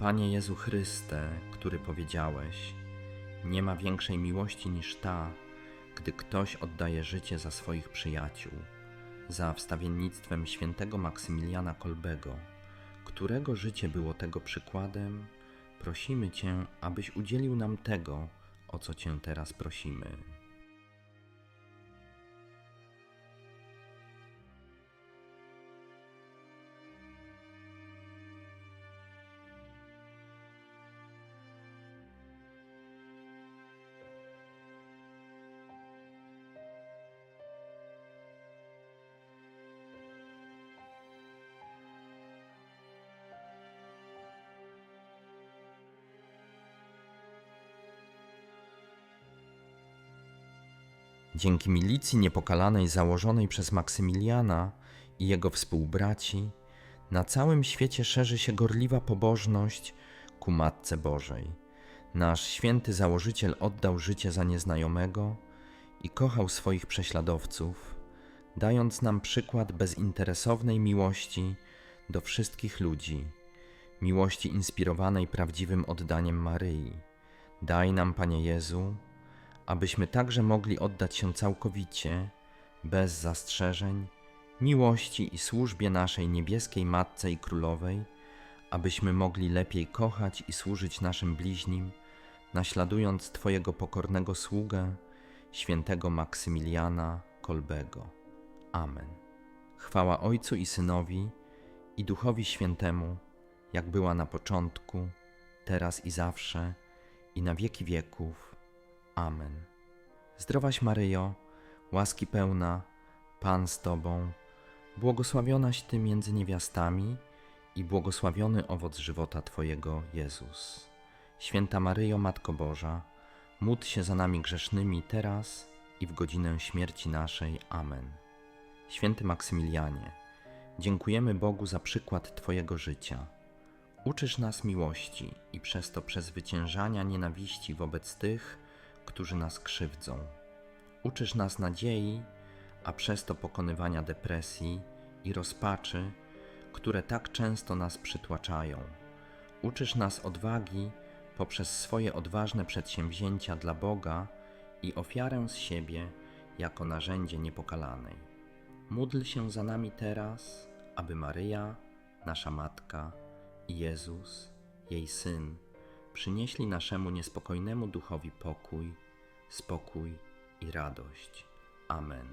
Panie Jezu Chryste, który powiedziałeś: Nie ma większej miłości niż ta, gdy ktoś oddaje życie za swoich przyjaciół, za wstawiennictwem świętego Maksymiliana Kolbego, którego życie było tego przykładem, prosimy Cię, abyś udzielił nam tego, o co Cię teraz prosimy. Dzięki milicji niepokalanej założonej przez Maksymiliana i jego współbraci, na całym świecie szerzy się gorliwa pobożność ku Matce Bożej. Nasz święty założyciel oddał życie za nieznajomego i kochał swoich prześladowców, dając nam przykład bezinteresownej miłości do wszystkich ludzi, miłości inspirowanej prawdziwym oddaniem Maryi. Daj nam, Panie Jezu, abyśmy także mogli oddać się całkowicie, bez zastrzeżeń, miłości i służbie naszej niebieskiej Matce i Królowej, abyśmy mogli lepiej kochać i służyć naszym bliźnim, naśladując Twojego pokornego sługę, świętego Maksymiliana Kolbego. Amen. Chwała Ojcu i Synowi i Duchowi Świętemu, jak była na początku, teraz i zawsze, i na wieki wieków. Amen. Zdrowaś Maryjo, łaski pełna, Pan z Tobą, błogosławionaś Ty między niewiastami i błogosławiony owoc żywota Twojego, Jezus. Święta Maryjo, Matko Boża, módl się za nami grzesznymi teraz i w godzinę śmierci naszej. Amen. Święty Maksymilianie, dziękujemy Bogu za przykład Twojego życia. Uczysz nas miłości i przez to przezwyciężania nienawiści wobec tych, którzy nas krzywdzą. Uczysz nas nadziei, a przez to pokonywania depresji i rozpaczy, które tak często nas przytłaczają. Uczysz nas odwagi poprzez swoje odważne przedsięwzięcia dla Boga i ofiarę z siebie jako narzędzie niepokalanej. Módl się za nami teraz, aby Maryja, nasza Matka Jezus, jej Syn, przynieśli naszemu niespokojnemu duchowi pokój, spokój i radość. Amen.